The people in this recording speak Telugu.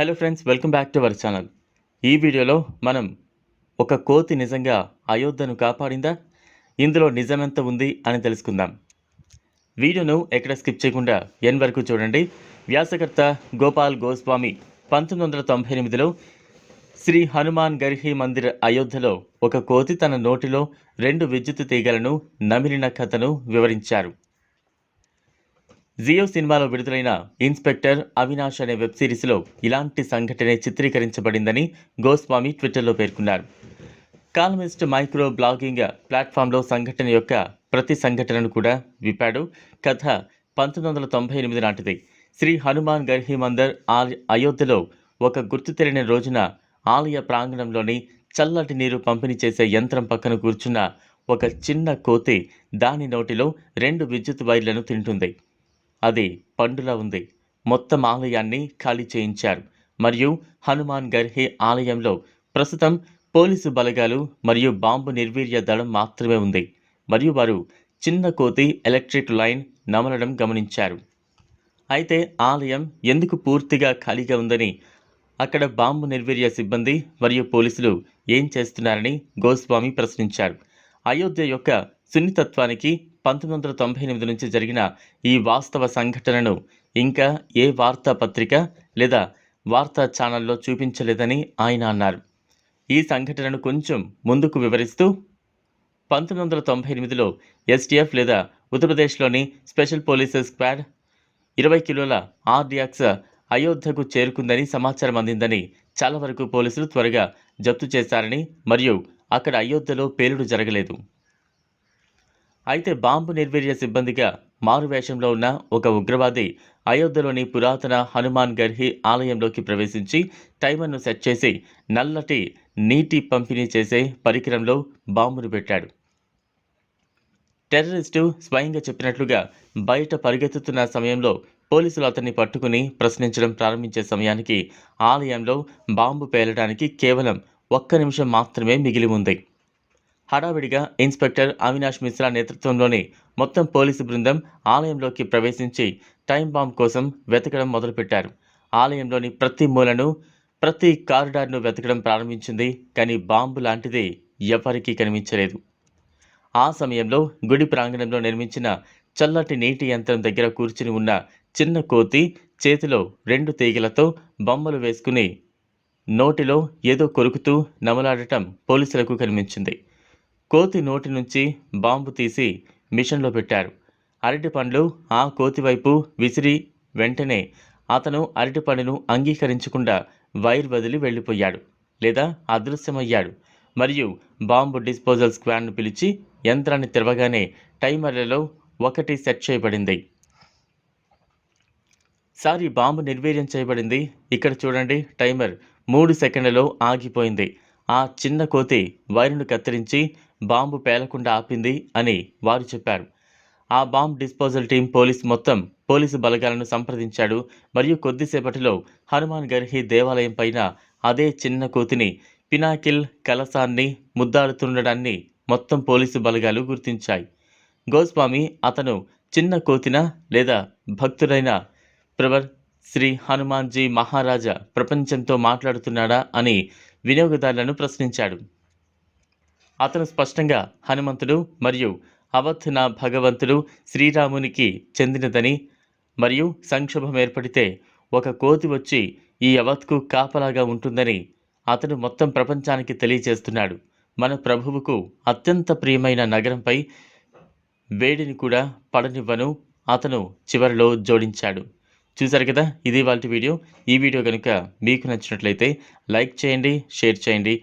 Hello friends welcome back to our channel ఈ వీడియోలో మనం ఒక కోతి నిజంగా అయోధ్యను కాపాడిందా? ఇందులో నిజమెంత ఉంది అని తెలుసుకుందాం. వీడియోను ఎక్కడ స్కిప్ చేయకుండా ఎన్ వరకు చూడండి. వ్యాసకర్త గోపాల్ గోస్వామి పంతొమ్మిది వందల తొంభై ఎనిమిదిలో శ్రీ హనుమాన్ గర్హి మందిర్ అయోధ్యలో ఒక కోతి తన నోటిలో రెండు విద్యుత్ తీగలను నమిలిన కథను వివరించారు. జియో సినిమాలో విడుదలైన ఇన్స్పెక్టర్ అవినాష్ అనే వెబ్ సిరీస్లో ఇలాంటి సంఘటనే చిత్రీకరించబడిందని గోస్వామి ట్విట్టర్లో పేర్కొన్నారు. కాలమిస్ట్ మైక్రో బ్లాగింగ్ ప్లాట్ఫామ్లో సంఘటన యొక్క ప్రతి సంఘటనను కూడా విప్పాడు. కథ పంతొమ్మిది వందల తొంభై ఎనిమిది నాటిది. శ్రీ హనుమాన్ గర్హి మందర్ అయోధ్యలో ఒక గుర్తు తెలియని రోజున ఆలయ ప్రాంగణంలోని చల్లటి నీరు పంపిణీ చేసే యంత్రం పక్కన కూర్చున్న ఒక చిన్న కోతి దాని నోటిలో రెండు విద్యుత్ వైర్లను తింటుంది. అది పండులా ఉంది. మొత్తం ఆలయాన్ని ఖాళీ చేయించారు. మరియు హనుమాన్ గర్హి ఆలయంలో ప్రస్తుతం పోలీసు బలగాలు మరియు బాంబు నిర్వీర్య దళం మాత్రమే ఉంది. మరియు వారు చిన్న కోతి ఎలక్ట్రిక్ లైన్ నమలడం గమనించారు. అయితే ఆలయం ఎందుకు పూర్తిగా ఖాళీగా ఉందని అక్కడ బాంబు నిర్వీర్య సిబ్బంది మరియు పోలీసులు ఏం చేస్తున్నారని గోస్వామి ప్రశ్నించారు. అయోధ్య యొక్క సున్నితత్వానికి పంతొమ్మిది వందల తొంభై ఎనిమిది నుంచి జరిగిన ఈ వాస్తవ సంఘటనను ఇంకా ఏ వార్తాపత్రిక లేదా వార్తా ఛానల్లో చూపించలేదని ఆయన అన్నారు. ఈ సంఘటనను కొంచెం ముందుకు వివరిస్తూ పంతొమ్మిది వందల తొంభై ఎనిమిదిలో ఎస్టీఎఫ్ లేదా ఉత్తరప్రదేశ్లోని స్పెషల్ పోలీసెస్ స్క్వాడ్ ఇరవై కిలోల ఆర్డియాక్స్ అయోధ్యకు చేరుకుందని సమాచారం అందిందని చాలా వరకు పోలీసులు త్వరగా జప్తు చేశారని మరియు అక్కడ అయోధ్యలో పేలుడు జరగలేదు. అయితే బాంబు నిర్వీర్య సిబ్బందిగా మారువేషంలో ఉన్న ఒక ఉగ్రవాది అయోధ్యలోని పురాతన హనుమాన్ గర్హి ఆలయంలోకి ప్రవేశించి టైమర్ను సెట్ చేసి నల్లటి నీటి పంపిణీ చేసే పరికరంలో బాంబును పెట్టాడు. టెర్రరిస్టు స్వయంగా చెప్పినట్లుగా బయట పరిగెత్తుతున్న సమయంలో పోలీసులు అతన్ని పట్టుకుని ప్రశ్నించడం ప్రారంభించే సమయానికి ఆలయంలో బాంబు పేలడానికి కేవలం ఒక్క నిమిషం మాత్రమే మిగిలి ఉంది. హడావిడిగా ఇన్స్పెక్టర్ అవినాష్ మిశ్రా నేతృత్వంలోని మొత్తం పోలీసు బృందం ఆలయంలోకి ప్రవేశించి టైం బాంబ్ కోసం వెతకడం మొదలుపెట్టారు. ఆలయంలోని ప్రతి మూలను ప్రతి కారిడార్ను వెతకడం ప్రారంభించింది కానీ బాంబు లాంటిది ఎవరికీ కనిపించలేదు. ఆ సమయంలో గుడి ప్రాంగణంలో నిర్మించిన చల్లటి నీటి యంత్రం దగ్గర కూర్చుని ఉన్న చిన్న కోతి చేతిలో రెండు తీగలతో బొమ్మలు వేసుకుని నోటిలో ఏదో కొరుకుతూ నమలాడటం పోలీసులకు కనిపించింది. కోతి నోటి నుంచి బాంబు తీసి మిషన్లో పెట్టారు. అరటి పండ్లు ఆ కోతి వైపు విసిరి వెంటనే అతను అరటి పండును అంగీకరించకుండా వైర్ వదిలి వెళ్ళిపోయాడు లేదా అదృశ్యమయ్యాడు. మరియు బాంబు డిస్పోజల్ స్క్వాడ్ను పిలిచి యంత్రాన్ని తెరవగానే టైమర్లలో ఒకటి సెట్ చేయబడింది. సారి బాంబు నిర్వీర్యం చేయబడింది. ఇక్కడ చూడండి టైమర్ మూడు సెకండ్లలో ఆగిపోయింది. ఆ చిన్న కోతి వైరును కత్తిరించి బాంబు పేలకుండా ఆపింది అని వారు చెప్పారు. ఆ బాంబ్ డిస్పోజల్ టీం పోలీస్ మొత్తం పోలీసు బలగాలను సంప్రదించాడు. మరియు కొద్దిసేపటిలో హనుమాన్ గర్హి దేవాలయం పైన అదే చిన్న కోతిని పినాకిల్ కలసాన్ని ముద్దాడుతుండడాన్ని మొత్తం పోలీసు బలగాలు గుర్తించాయి. గోస్వామి అతను చిన్న కోతిన లేదా భక్తుడైన ప్రవర్ శ్రీ హనుమాన్జీ మహారాజా ప్రపంచంతో మాట్లాడుతున్నాడా అని వినియోగదారులను ప్రశ్నించాడు. అతను స్పష్టంగా హనుమంతుడు మరియు అవధ్ నా భగవంతుడు శ్రీరామునికి చెందినదని మరియు సంక్షోభం ఏర్పడితే ఒక కోతి వచ్చి ఈ అవధ్కు కాపలాగా ఉంటుందని అతను మొత్తం ప్రపంచానికి తెలియజేస్తున్నాడు. మన ప్రభువుకు అత్యంత ప్రియమైన నగరంపై వేడిని కూడా పడనివ్వను అతను చివరిలో జోడించాడు. చూశారు కదా? ఇది వాళ్ళ వీడియో. ఈ వీడియో కనుక మీకు నచ్చినట్లయితే లైక్ చేయండి షేర్ చేయండి